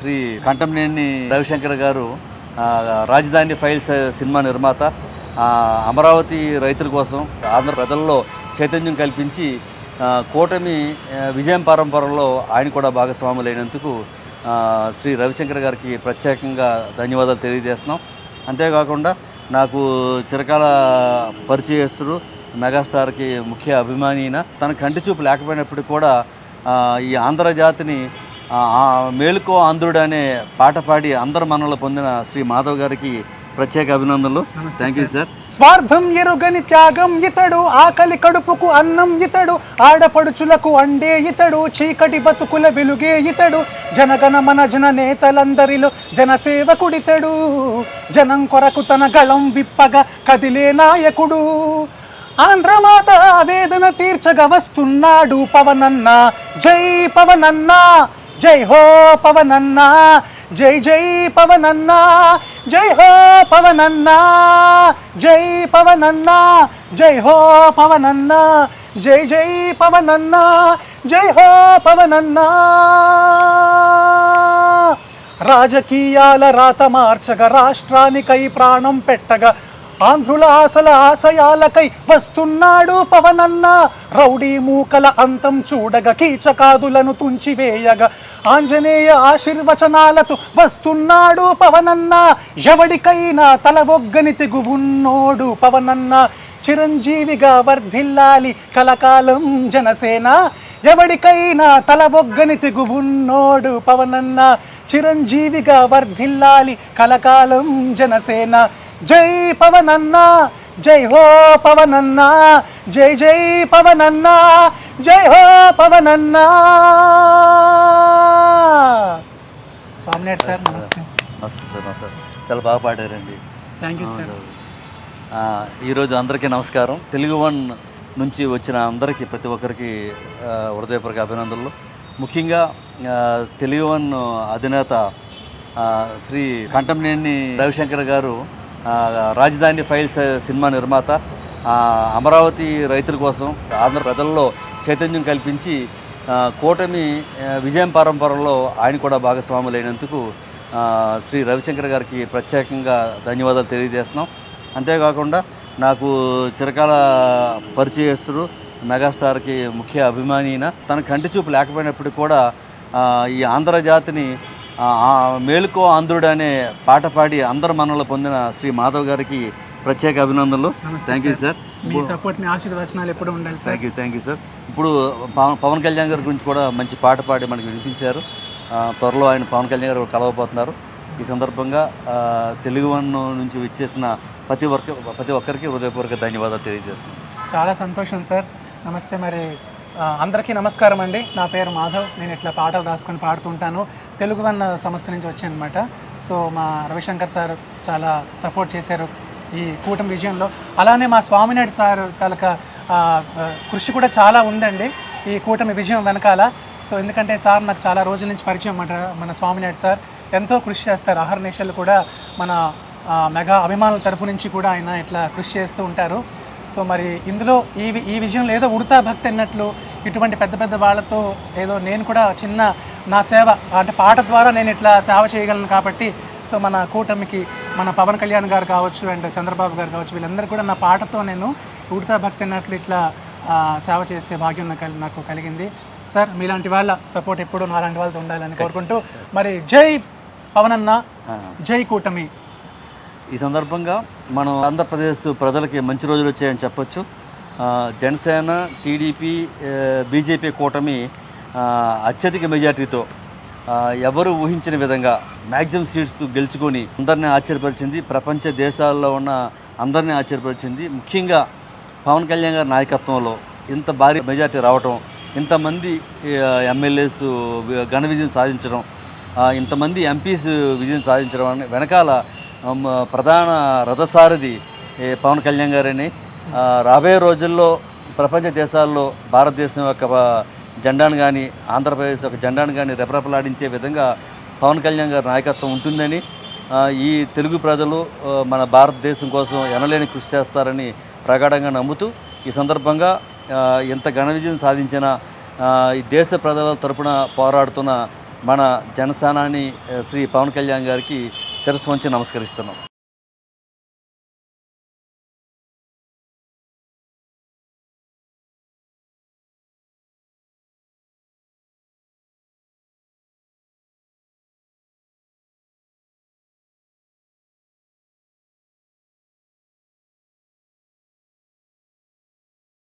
శ్రీ కంటంనేని రవిశంకర్ గారు రాజధాని files cinema నిర్మాత అమరావతి రైతుల కోసం ఆంధ్ర ప్రజల్లో చైతన్యం కల్పించి కూటమి విజయం పరంపరలో ఆయన కూడా భాగస్వాములైనందుకు శ్రీ రవిశంకర్ గారికి ప్రత్యేకంగా ధన్యవాదాలు తెలియజేస్తున్నాం. అంతేకాకుండా నాకు చిరకాల పరిచయస్తుడు మెగాస్టార్కి ముఖ్య అభిమానిన తన కంటి చూపు లేకపోయినప్పటికీ కూడా ఈ ఆంధ్ర జాతిని మేలుకో ఆంధ్రుడు అనే పాట పాడి అందరు మనలో పొందిన శ్రీ మాధవ్ గారికి ప్రత్యేక అభినందనలు. Thank you sir. స్వార్థం ఎరుగని త్యాగం ఇతడు ఆకలి కడుపుకు అన్నం ఇతడు ఆడపడుచులకు అండే ఇతడు చీకటి బతుకుల వెలుగే ఇతడు జనగణ మన జన నేతలందరిలో జనసేవకుడితడు జనం కొరకు తన గళం విప్పగా కదిలే నాయకుడు. ఆంధ్రమాత ఆవేదన తీర్చగా వస్తున్నాడు పవనన్న జై పవనన్న జై హో పవనన్నా జై జై పవనన్నా జై హో పవనన్నా జై పవనన్నా జై హో పవనన్నా జై జై పవనన్నా జై హో పవనన్నా. రాజకీయాల రాత మార్చగా రాష్ట్రానికై ప్రాణం పెట్టగా ఆంధ్రుల ఆశల ఆశయాలకై వస్తున్నాడు పవనన్న. రౌడీ మూకల అంతం చూడగ కీచకాదులను తుంచివేయగా ఆంజనేయ ఆశీర్వచనాలతో వస్తున్నాడు పవనన్న. ఎవడికైనా తల ఒగ్గని తెగువున్నోడు పవనన్న. చిరంజీవిగా వర్ధిల్లాలి కలకాలం జనసేన. ఎవడికైనా తల ఒగ్గని తెగువున్నోడు పవనన్న. చిరంజీవిగా వర్ధిల్లాలి కలకాలం జనసేన. జై పవనన్న జై హో పవనన్న జై జై పవనన్న జై హో పవనన్న. స్వామినాయుడు సార్ నమస్తే. నమస్తే సార్ నమస్తే చాలా బాగా పాడారండి. థ్యాంక్ యూ సార్ ఆ, ఈరోజు అందరికీ నమస్కారం. తెలుగు వన్ నుంచి వచ్చిన అందరికీ ప్రతి ఒక్కరికి హృదయపూర్వక అభినందనలు. ముఖ్యంగా తెలుగు వన్ అధినేత శ్రీ కంటంనేని రవిశంకర్ గారు రాజధాని ఫైల్స్ సినిమా నిర్మాత అమరావతి రైతుల కోసం ఆంధ్ర ప్రజల్లో చైతన్యం కల్పించి కూటమి విజయం పరంపరలో ఆయన కూడా భాగస్వాములైనందుకు శ్రీ రవిశంకర్ గారికి ప్రత్యేకంగా ధన్యవాదాలు తెలియజేస్తున్నాం. అంతేకాకుండా నాకు చిరకాల పరిచయస్తుడు మెగాస్టార్కి ముఖ్య అభిమానిన తన కంటి చూపు లేకపోయినప్పటికీ కూడా ఈ ఆంధ్ర జాతిని మేలుకో ఆంధ్రుడు అనే పాట పాడి అందరు మనలో పొందిన శ్రీ మాధవ్ గారికి ప్రత్యేక అభినందనలు. Thank you sir. Me support మీ ఆశీర్వచనాలు ఎప్పుడు ఉండాలి thank you thank you sir ఇప్పుడు పవన్ కళ్యాణ్ గారి గురించి కూడా మంచి పాట పాడి మనకి వినిపించారు. త్వరలో ఆయన పవన్ కళ్యాణ్ గారు కలవబోతున్నారు. ఈ సందర్భంగా తెలుగు వన్ నుంచి విచ్చేసిన ప్రతి ఒక్క ప్రతి ఒక్కరికి హృదయపూర్వక ధన్యవాదాలు తెలియజేస్తున్నాను. చాలా సంతోషం సార్. నమస్తే మరి. అందరికీ నమస్కారం అండి. నా పేరు మాధవ్. నేను ఇట్లా పాటలు రాసుకొని పాడుతుంటాను తెలుగు వన్ సంస్థ నుంచి వచ్చాను అనమాట సో మా రవిశంకర్ సార్ చాలా సపోర్ట్ చేశారు ఈ కూటమి విజయంలో. అలానే మా స్వామినాయుడు సార్ తాలూక కృషి కూడా చాలా ఉందండి ఈ కూటమి విజయం వెనకాల. సో ఎందుకంటే సార్ నాకు చాలా రోజుల నుంచి పరిచయం అన్నమాట మన స్వామినాయుడు సార్. ఎంతో కృషి చేస్తారు. అహర్నిశలు కూడా మన మెగా అభిమానుల తరపు నుంచి కూడా ఆయన ఇట్లా కృషి చేస్తూ ఉంటారు. సో మరి ఇందులో ఈ ఈ విజయంలో ఏదో ఉడతా భక్తి అన్నట్లు ఇటువంటి పెద్ద పెద్ద వాళ్ళతో ఏదో నేను కూడా చిన్న నా సేవ అంటే పాట ద్వారా నేను ఇట్లా సేవ చేయగలను కాబట్టి సో మన కూటమికి మన పవన్ కళ్యాణ్ గారు కావచ్చు అండ్ చంద్రబాబు గారు కావచ్చు వీళ్ళందరూ కూడా నా పాటతో నేను ఉడతా భక్తి అన్నట్లు ఇట్లా సేవ చేసే భాగ్యం నాకు నాకు కలిగింది. సార్ మీలాంటి వాళ్ళ సపోర్ట్ ఎప్పుడూ నాలాంటి వాళ్ళతో ఉండాలని కోరుకుంటూ మరి జై పవన్ అన్న జై కూటమి. ఈ సందర్భంగా మనం ఆంధ్రప్రదేశ్ ప్రజలకి మంచి రోజులు వచ్చాయని చెప్పొచ్చు. జనసేన టీడీపీ బీజేపీ కూటమి అత్యధిక మెజార్టీతో ఎవరు ఊహించిన విధంగా మ్యాక్సిమం సీట్స్ గెలుచుకొని అందరినీ ఆశ్చర్యపరిచింది ప్రపంచ దేశాల్లో ఉన్న అందరినీ ఆశ్చర్యపరిచింది. ముఖ్యంగా పవన్ కళ్యాణ్ గారి నాయకత్వంలో ఇంత భారీ మెజార్టీ రావటం ఇంతమంది ఎమ్మెల్యేస్ ఘన విజయం సాధించడం ఇంతమంది ఎంపీస్ విజయం సాధించడం వెనకాల ప్రధాన రథసారథి పవన్ కళ్యాణ్ గారని రాబోయే రోజుల్లో ప్రపంచ దేశాల్లో భారతదేశం యొక్క జెండాను కానీ ఆంధ్రప్రదేశ్ యొక్క జెండాను కానీ రెపరెపలాడించే విధంగా పవన్ కళ్యాణ్ గారి నాయకత్వం ఉంటుందని ఈ తెలుగు ప్రజలు మన భారతదేశం కోసం ఎనలేని కృషి చేస్తారని ప్రగాఢంగా నమ్ముతూ ఈ సందర్భంగా ఎంత ఇంత ఘన విజయం సాధించిన ఈ దేశ ప్రజల తరపున పోరాడుతున్న మన జనసేనాని శ్రీ పవన్ కళ్యాణ్ గారికి శిరస్సు వంచి నమస్కరిస్తున్నాం.